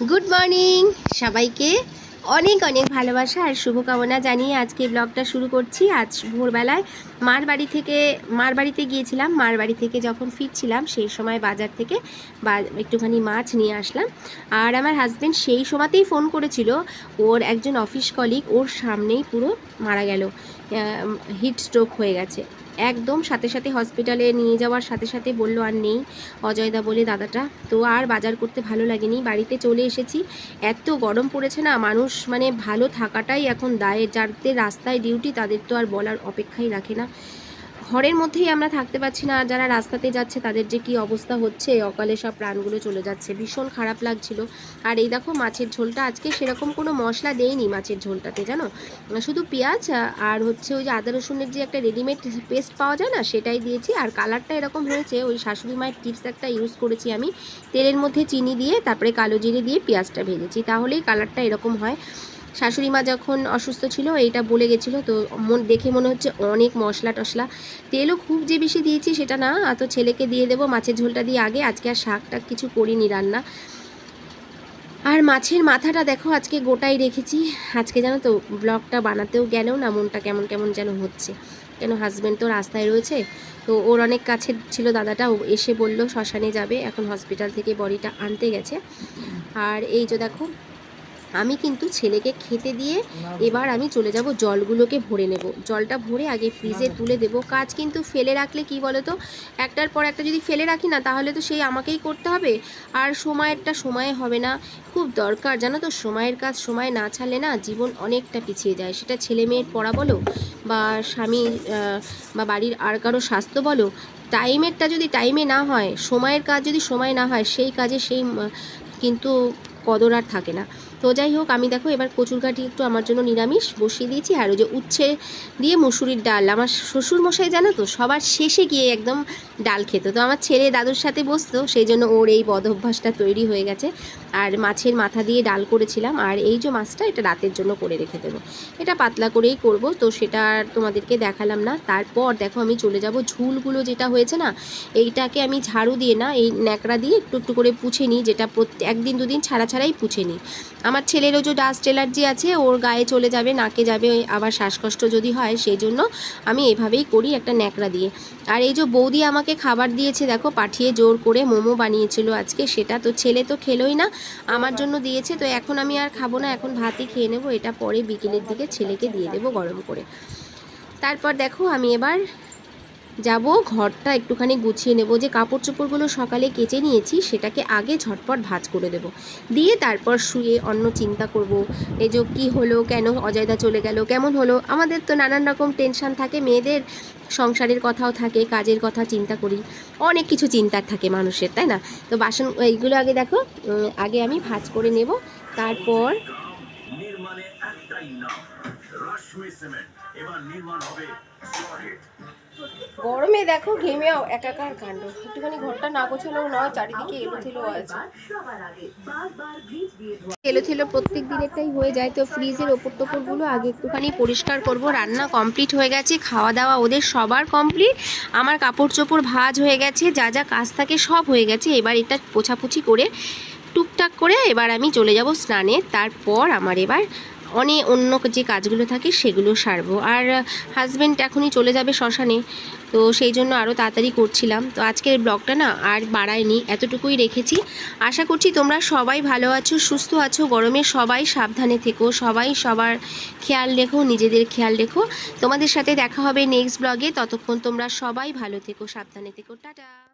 Good morning সবাইকে অনেক অনেক ভালোবাসা আর শুভকামনা জানিয়ে আজকে ব্লগটা শুরু করছি। আজ ভোরবেলায় মার বাড়ি থেকে, মার বাড়িতে গিয়েছিলাম। মার বাড়ি থেকে যখন ফিরছিলাম, সেই সময় বাজার থেকে বা একটুখানি মাছ নিয়ে আসলাম। আর আমার হাজব্যান্ড সেই সময়তেই ফোন করেছিল। ওর একজন অফিস কলিগ ওর সামনেই পুরো মারা গেল। হিট স্ট্রোক হয়ে গেছে। একদম সাথে সাথে হসপিটালে নিয়ে যাওয়ার সাথে সাথে বলল, আর নেই। অজয়দা বলে, দাদাটা, তো আর বাজার করতে ভালো লাগেনি। বাড়িতে চলে এসেছি। এত গরম পড়েছে না, মানুষ মানে ভালো থাকাটাই এখন দায়ের যাদের রাস্তায় ডিউটি তাদের তো আর বলার অপেক্ষাই রাখে না। ঘরের মধ্যেই আমরা থাকতে পারছি না, যারা রাস্তাতে যাচ্ছে তাদের যে কি অবস্থা হচ্ছে অকালে সব প্রাণগুলো চলে যাচ্ছে। ভীষণ খারাপ লাগছিল। আর এই দেখো মাছের ঝোলটা, আজকে সেরকম কোনো মশলা দেয়নি মাছের ঝোলটাতে, জানো? শুধু পেঁয়াজ আর হচ্ছে ওই যে আদা রসুনের যে একটা রেডিমেড পেস্ট পাওয়া যায় না, সেটাই দিয়েছি। আর কালারটা এরকম হয়েছে, ওই শাশুড়ি মায়ের টিপস একটা ইউজ করেছি আমি। তেলের মধ্যে চিনি দিয়ে, তারপরে কালো জিরে দিয়ে পেঁয়াজটা ভেজেছি। তাহলেই কালারটা এরকম হয়। শাশুড়ি মা যখন অসুস্থ ছিল, এইটা বলে গেছিল, তো মন, দেখে মনে হচ্ছে অনেক মশলা টশলা তেলও খুব যে বেশি দিয়েছি সেটা না তো ছেলেকে দিয়ে দেবো, মাছের ঝোলটা দিয়ে আগে, আজকে আর শাক টাক কিছু করিনি রান্না। আর মাছের মাথাটা দেখো, আজকে গোটাই রেখেছি। আজকে জানো তো, ব্লগটা বানাতেও গেলেও না, মনটা কেমন কেমন যেন হচ্ছে। কেন হাজব্যান্ড তো রাস্তায় রয়েছে, তো ওর অনেক কাছে ছিল দাদাটা এসে বলল, শ্মশানে যাবে। এখন হসপিটাল থেকে বডিটা আনতে গেছে। আর এই যে দেখো আমি কিন্তু ছেলেকে খেতে দিয়ে এবার আমি চলে যাব জলগুলোকে ভরে নেব। জলটা ভরে আগে ফ্রিজে তুলে দেব। কাজ কিন্তু ফেলে রাখলে কি বলো তো একটার পর একটা যদি ফেলে রাখি না তাহলে তো সেই আমাকেই করতে হবে। আর সময়েরটা সময়ে হবে না। খুব দরকার জানো তো? সময়ের কাজ সময় না ছাড়লে না জীবন অনেকটা পিছিয়ে যায়। সেটা ছেলে মেয়ের পড়া বলো বা স্বামী বা বাড়ির আর কারও স্বাস্থ্য বলো টাইমেরটা যদি টাইমে না হয় সময়ের কাজ যদি সময় না হয় সেই কাজে সেই কিন্তু কদর আর থাকে না। তো যাই হোক, আমি দেখো এবার কচুর কাঠি একটু আমার জন্য নিরামিষ বসিয়ে দিয়েছি। আর ওই যে উচ্ছে দিয়ে মুসুরির ডাল। আমার শ্বশুর মশাই জানো তো, সবার শেষে গিয়ে একদম ডাল খেত। তো আমার ছেলে দাদুর সাথে বসতো, সেই জন্য ওর এই বদ অভ্যাসটা তৈরি হয়ে গেছে। আর মাছের মাথা দিয়ে ডাল করেছিলাম। আর এই যে মাছটা, এটা রাতের জন্য করে রেখে দেবো। এটা পাতলা করেই করব, তো সেটা আর তোমাদেরকে দেখালাম না। তারপর দেখো আমি চলে যাব ঝুলগুলো যেটা হয়েছে না, এইটাকে আমি ঝাড়ু দিয়ে না, এই ন্যাকড়া দিয়ে একটু একটু করে পুছে নিই, যেটা প্রত্যেক, একদিন দুদিন ছাড়া ছাড়াই পুছে নিই আমার ছেলেরও যে ডাস্ট অ্যালার্জি আছে, ওর গায়ে চলে যাবে, নাকে যাবে আবার শ্বাসকষ্ট যদি হয় সেই জন্য আমি এভাবেই করি একটা ন্যাকড়া দিয়ে। আর এই যে বৌদি আমাকে খাবার দিয়েছে, দেখো, পাঠিয়ে জোর করে মোমো বানিয়েছিল আজকে, সেটা তো ছেলে তো খেলোই না, আমার জন্য দিয়েছে, তো এখন আমি আর খাব না, এখন ভাতই খেয়ে নেব, এটা পরে বিকেলের দিকে ছেলেকে দিয়ে দেবো গরম করে। তারপর দেখো, আমি এবার যাব, ঘরটা একটুখানি গুছিয়ে নেব। যে কাপড় চোপড়গুলো সকালে কেচে নিয়েছি, সেটাকে আগে ঝটপট ভাঁজ করে দেব। দিয়ে তারপর শুয়ে অন্য চিন্তা করব। এই যে কী হলো, কেন অজয়দা চলে গেল, কেমন হলো? আমাদের তো নানান রকম টেনশন থাকে, মেয়েদের সংসারের কথাও থাকে, কাজের কথা চিন্তা করি। অনেক কিছু চিন্তার থাকে মানুষের, তাই না? তো বাসন, এইগুলো আগে দেখো আগে আমি ভাজ করে নেব। তারপর নির্মাণে একটাই নাম, রশ্মি সিমেন্ট। এবার নির্মাণ হবে গরমে দেখো ঘেমে একাকার কাণ্ড। একটুখানি ঘরটা না গোছানো নয়, চারিদিকে এলোথেলো আছে। এলোথেলো প্রত্যেক দিনেরটাই হয়ে যায়, তো ফ্রিজের ওপর টোপরগুলো আগে একটুখানি পরিষ্কার করব। রান্না কমপ্লিট হয়ে গেছে, খাওয়া দাওয়া ওদের সবার কমপ্লিট। আমার কাপড় চোপড় ভাঁজ হয়ে গেছে, যা যা কাজ থাকে সব হয়ে গেছে। এবার এটা পোছাপুছি করে, টুকটাক করে এবার আমি চলে যাব স্নানে। তারপর আমার এবার অনেক অন্য যে কাজগুলো থাকে সেগুলো সারবো। আর হাজব্যান্ড এখনই চলে যাবে শ্মশানে, তো সেই জন্য আরও তাড়াতাড়ি করছিলাম। তো আজকের ব্লগটা না আর বাড়ায়নি, এতটুকুই রেখেছি। আশা করছি তোমরা সবাই ভালো আছো, সুস্থ আছো, গরমে সবাই সাবধানে থেকো, সবাই সবার খেয়াল রেখো, নিজেদের খেয়াল রেখো। তোমাদের সাথে দেখা হবে নেক্সট ব্লগে ততক্ষণ তোমরা সবাই ভালো থেকো, সাবধানে থেকো, টাটা।